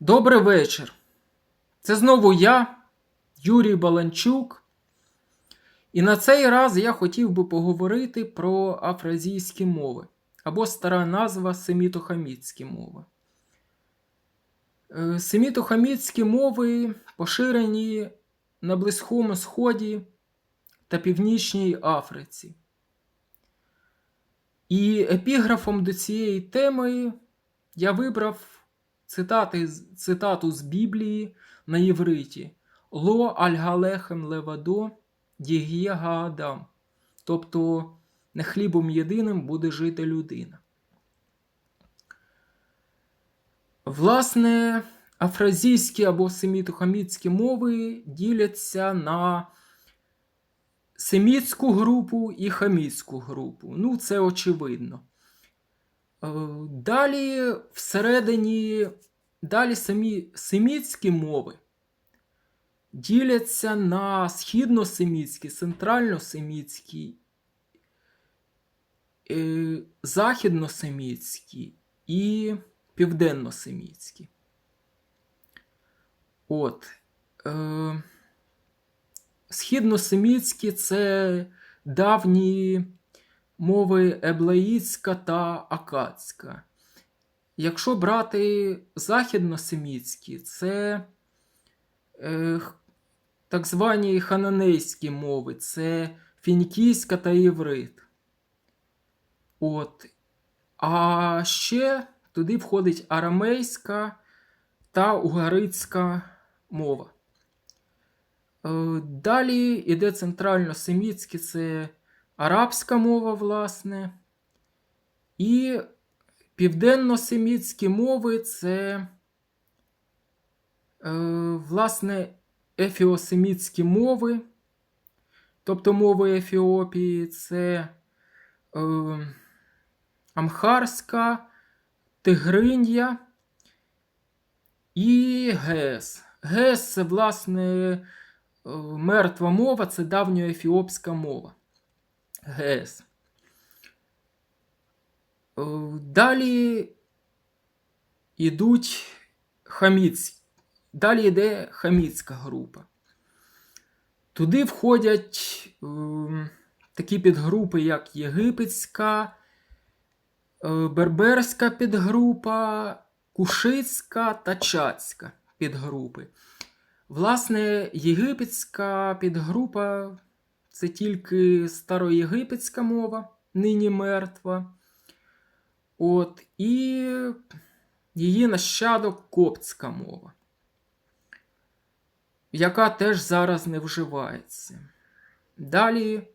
Добрий вечір. Це знову я, Юрій Баланчук. І на цей раз я хотів би поговорити про афразійські мови або стара назва семітохамітські мови. Е, Семітохамітські мови поширені на Близькому Сході та Північній Африці. І епіграфом до цієї теми я вибрав цитати, цитату з Біблії на євриті Ло альгалехем левадо дігє гаадам. Тобто не хлібом єдиним буде жити людина. Власне, афразійські або семітохамітські мови діляться на семітську групу і хамітську групу. Ну, це очевидно. Е, Далі всередині, далі самі семітські мови діляться на східносемітські, центральносемітські, е, і південносемітські. От. Е, Східносемітські це давні мови еблеїцька та акадська. Якщо брати західносемітські, це е, так звані хананейські мови, це фінікійська та єврит. От. А ще туди входить арамейська та угарицька мова. Е, Далі йде центрально-семітське, це арабська мова, власне. І південно-семітські мови це, е, власне, ефіосемітські мови, тобто мови Ефіопії, це е, амхарська, тигрин'я і гес. Гес це, власне, е, мертва мова, це давньоефіопська мова. ГЕС. Е, Далі йдуть хаміць. Далі йде хаміцька група. Туди входять е, такі підгрупи, як єгипетська, е, берберська підгрупа, кушицька та чацька підгрупи. Власне, єгипетська підгрупа це тільки староєгипетська мова, нині мертва. От, і її нащадок коптська мова, яка теж зараз не вживається. Далі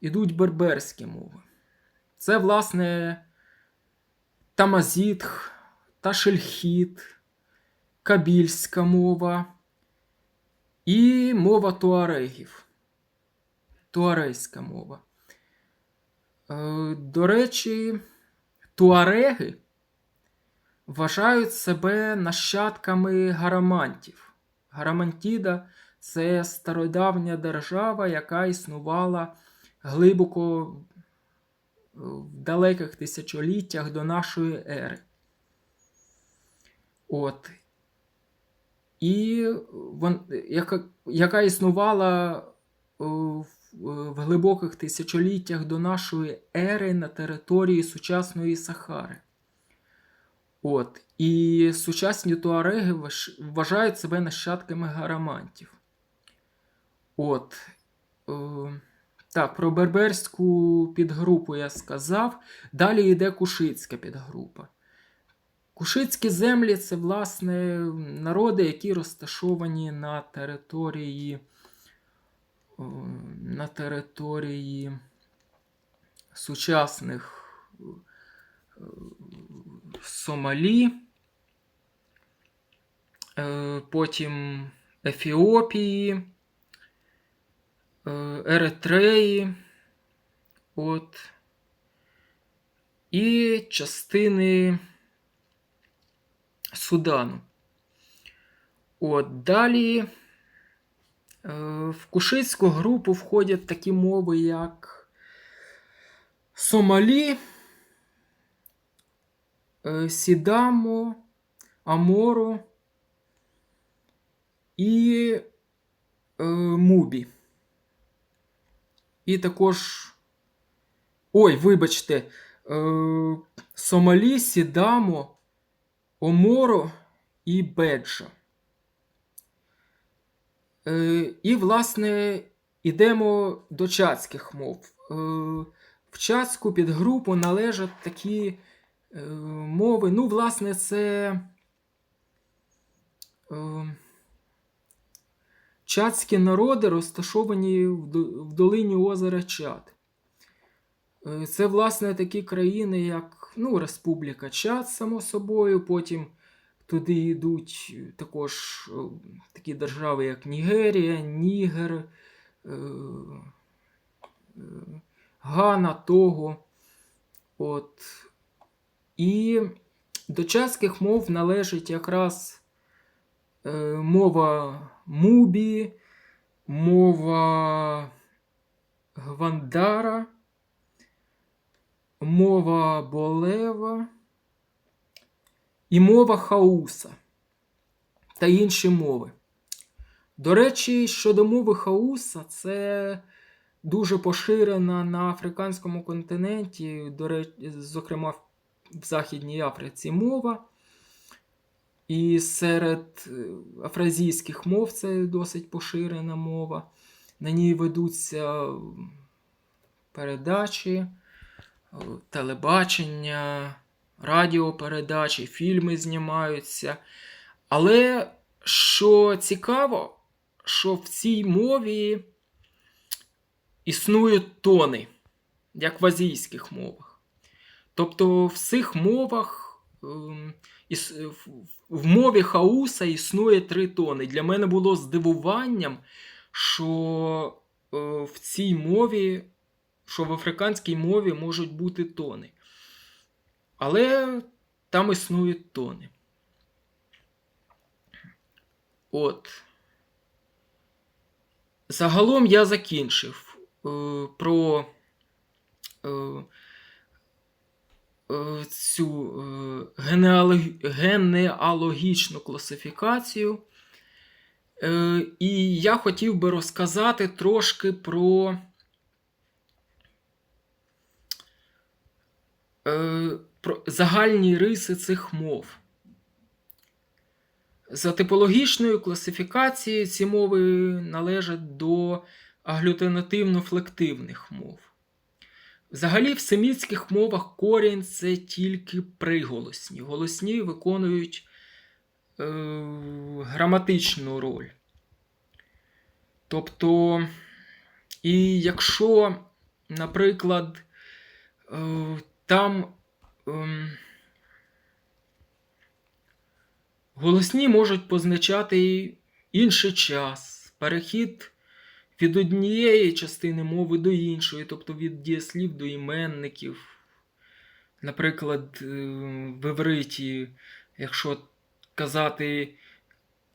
йдуть берберські мови. Це, власне, тамазітх, ташельхіт, кабільська мова і мова туарегів. Туарейська мова. Е, До речі, туареги вважають себе нащадками гарамантів. Гарамантіда це стародавня держава, яка існувала глибоко в далеких тисячоліттях до нашої ери. От. І вон, яка, яка існувала е, в, в глибоких тисячоліттях до нашої ери на території сучасної Сахари. От. І сучасні туареги вважають себе нащадками гарамантів. От. Е, так, про берберську підгрупу я сказав. Далі йде кушицька підгрупа. Кушицькі землі це, власне, народи, які розташовані на території, на території сучасних е, Сомалі, е, потім Ефіопії, е, Еретреї, от, і частини Судану. От, далі в кушицьку групу входять такі мови, як Сомалі, е, Сідамо, Аморо, і е, Мубі. І також. Ой, вибачте, е, Сомалі, Сідамо, Оморо і Беджа. Е, і, власне, йдемо до чатських мов. Е, в чатську підгрупу належать такі е, мови. Ну, власне, це чатські народи, розташовані в, долині озера Чад. Це, власне, такі країни, як ну, Республіка Чад, само собою. Потім туди йдуть також е, такі держави, як Нігерія, Нігер, е, е, Гана, Того. От. І до чатських мов належить якраз е, мова Мубі, мова Гвандара, мова Болева і мова Хауса та інші мови. До речі, щодо мови Хауса, це дуже поширена на африканському континенті, до речі, зокрема в Західній Африці мова. І серед е, афразійських мов це досить поширена мова. На ній ведуться передачі, е, телебачення, радіопередачі, фільми знімаються. Але що цікаво, що в цій мові існують тони, як в азійських мовах. Тобто в цих мовах ем, в- мові хауса існує три тони. Для мене було здивуванням, що е, в цій мові, що в африканській мові можуть бути тони. Але там існують тони. От. Загалом я закінчив е, про е, е, цю е, генеалог- генеалогічну класифікацію. Е, і я хотів би розказати трошки про, е, загальні риси цих мов. За типологічною класифікацією ці мови належать до аглютинативно-флективних мов. Взагалі, в семітських мовах корінь це тільки приголосні. Голосні виконують е, граматичну роль. Тобто, і якщо, наприклад, е, там ем, голосні можуть позначати інший час, перехід від однієї частини мови до іншої, тобто від дієслів до іменників. Наприклад, е, в івриті, якщо казати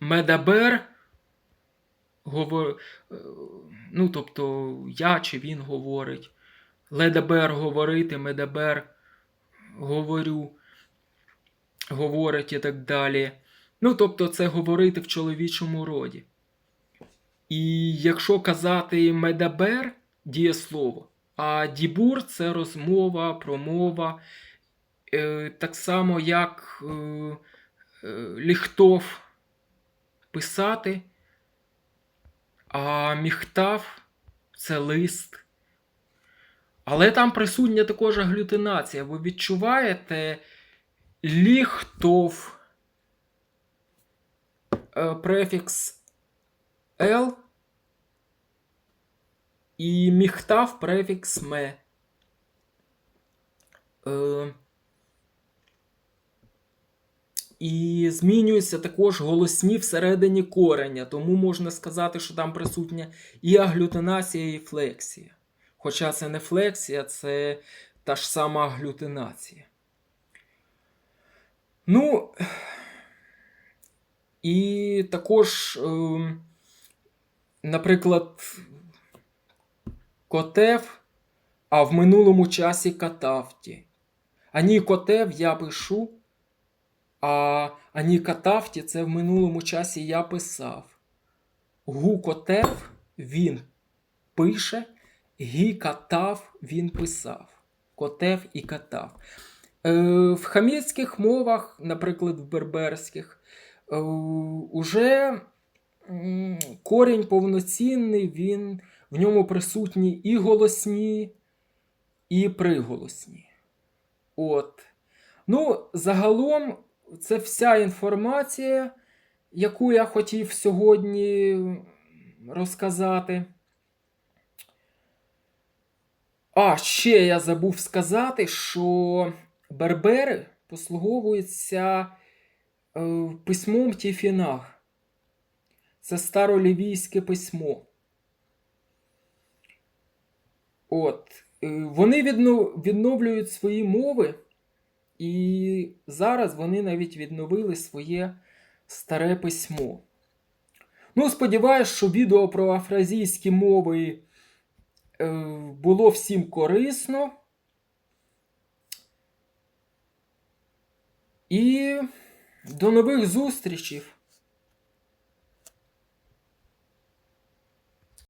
медабер, говор... е, ну, тобто я чи він говорить, ледабер говорити, медабер говорю, говорить і так далі. Ну, тобто, це говорити в чоловічому роді. І якщо казати медабер дієслово, а дібур це розмова, промова, е, так само як е, е, ліхтов писати, а міхтав це лист. Але там присутня також аглютинація. Ви відчуваєте ліхтов, е, префікс L і міхтав префікс ме. І змінюються також голосні всередині кореня, тому можна сказати, що там присутня і аглютинація, і флексія. Хоча це не флексія, це та ж сама аглютинація. Ну, і також, е, наприклад, котев, а в минулому часі катавті. Ані котев я пишу, а ані катавті це в минулому часі я писав. Гукотев він пише, гікатав він писав. Котев і катав. Е, в хамітських мовах, наприклад, в берберських, е, уже корінь повноцінний, він, в ньому присутні і голосні, і приголосні. От. Ну, загалом, це вся інформація, яку я хотів сьогодні розказати. А, ще я забув сказати, що бербери послуговуються е, письмом Тіфінах. Це старолівійське письмо. От. е, Вони відновлюють свої мови, і зараз вони навіть відновили своє старе письмо. Ну, сподіваюсь, що відео про афразійські мови було всім корисно. І до нових зустрічей!